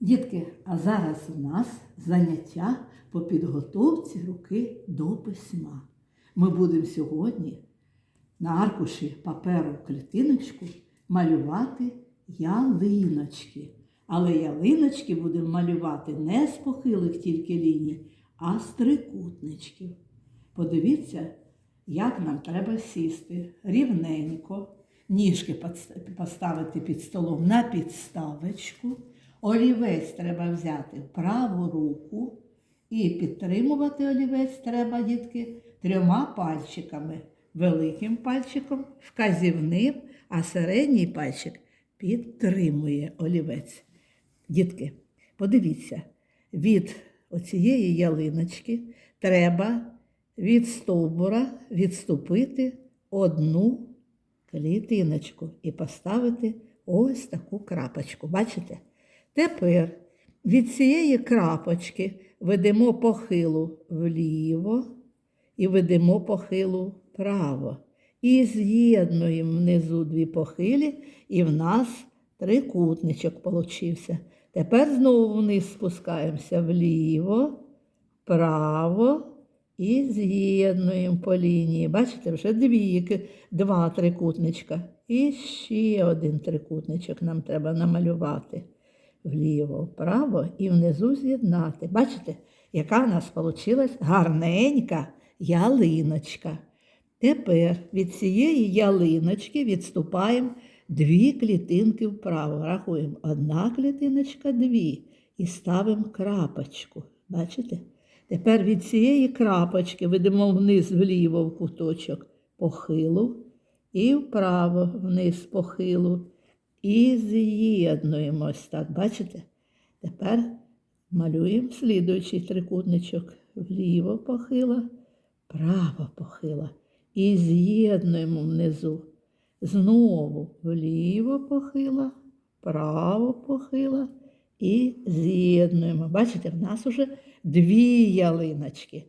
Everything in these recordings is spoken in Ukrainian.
Дітки, а зараз у нас заняття по підготовці руки до письма. Ми будемо сьогодні на аркуші паперу клітиночку малювати ялиночки. Але ялиночки будемо малювати не з похилих тільки ліній, а з трикутничків. Подивіться, як нам треба сісти рівненько, ніжки поставити під столом на підставочку. Олівець треба взяти в праву руку і підтримувати олівець треба, дітки, трьома пальчиками. Великим пальчиком, вказівним, а середній пальчик підтримує олівець. Дітки, подивіться, від оцієї ялиночки треба від стовбура відступити одну клітиночку і поставити ось таку крапочку. Бачите? Тепер від цієї крапочки ведемо похилу вліво і ведемо похилу вправо. І з'єднуємо внизу дві похилі, і в нас трикутничок получився. Тепер знову вниз спускаємося вліво, вправо і з'єднуємо по лінії. Бачите, вже дві, два трикутничка. І ще один трикутничок нам треба намалювати. Вліво, вправо і внизу з'єднати. Бачите, яка в нас вийшла гарненька ялиночка. Тепер від цієї ялиночки відступаємо дві клітинки вправо. Рахуємо одна клітиночка, дві. І ставимо крапочку. Бачите? Тепер від цієї крапочки ведемо вниз вліво в куточок похилу і вправо вниз похилу. І з'єднуємо ось так. Бачите? Тепер малюємо слідуючий трикутничок. Вліво похила, право похила. І з'єднуємо внизу. Знову вліво похила, право похила і з'єднуємо. Бачите, в нас уже дві ялиночки.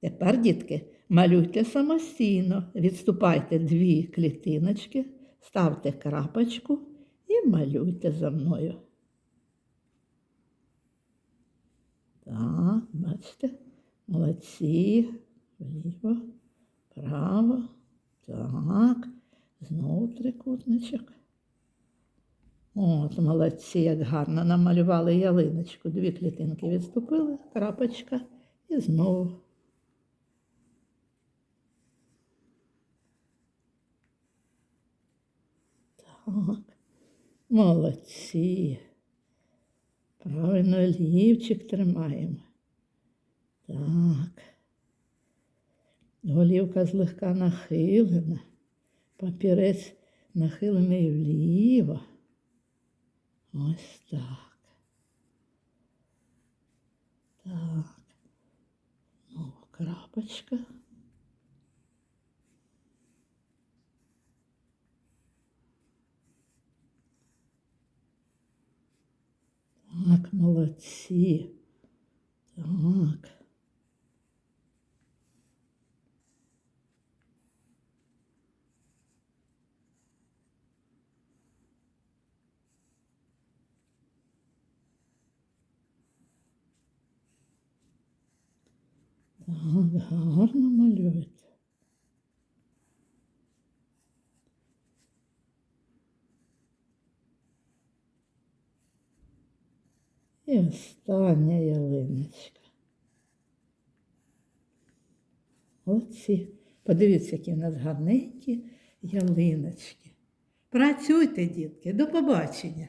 Тепер, дітки, малюйте самостійно, відступайте дві клітиночки, ставте крапочку і малюйте за мною. Так, бачите, молодці, вліво, право, так, знову трикутничок. От, молодці, як гарно намалювали ялиночку. Дві клітинки відступили, крапочка і знову. Так, молодці. Правильно олівчик тримаємо. Так. Голівка злегка нахилена, папірець нахилений вліво. Ось так. Так. Ну, крапочка. Так, молодці. Так. Так, гарно малюєте. І остання ялиночка. Оці. Подивіться, які в нас гарненькі ялиночки. Працюйте, дітки, до побачення.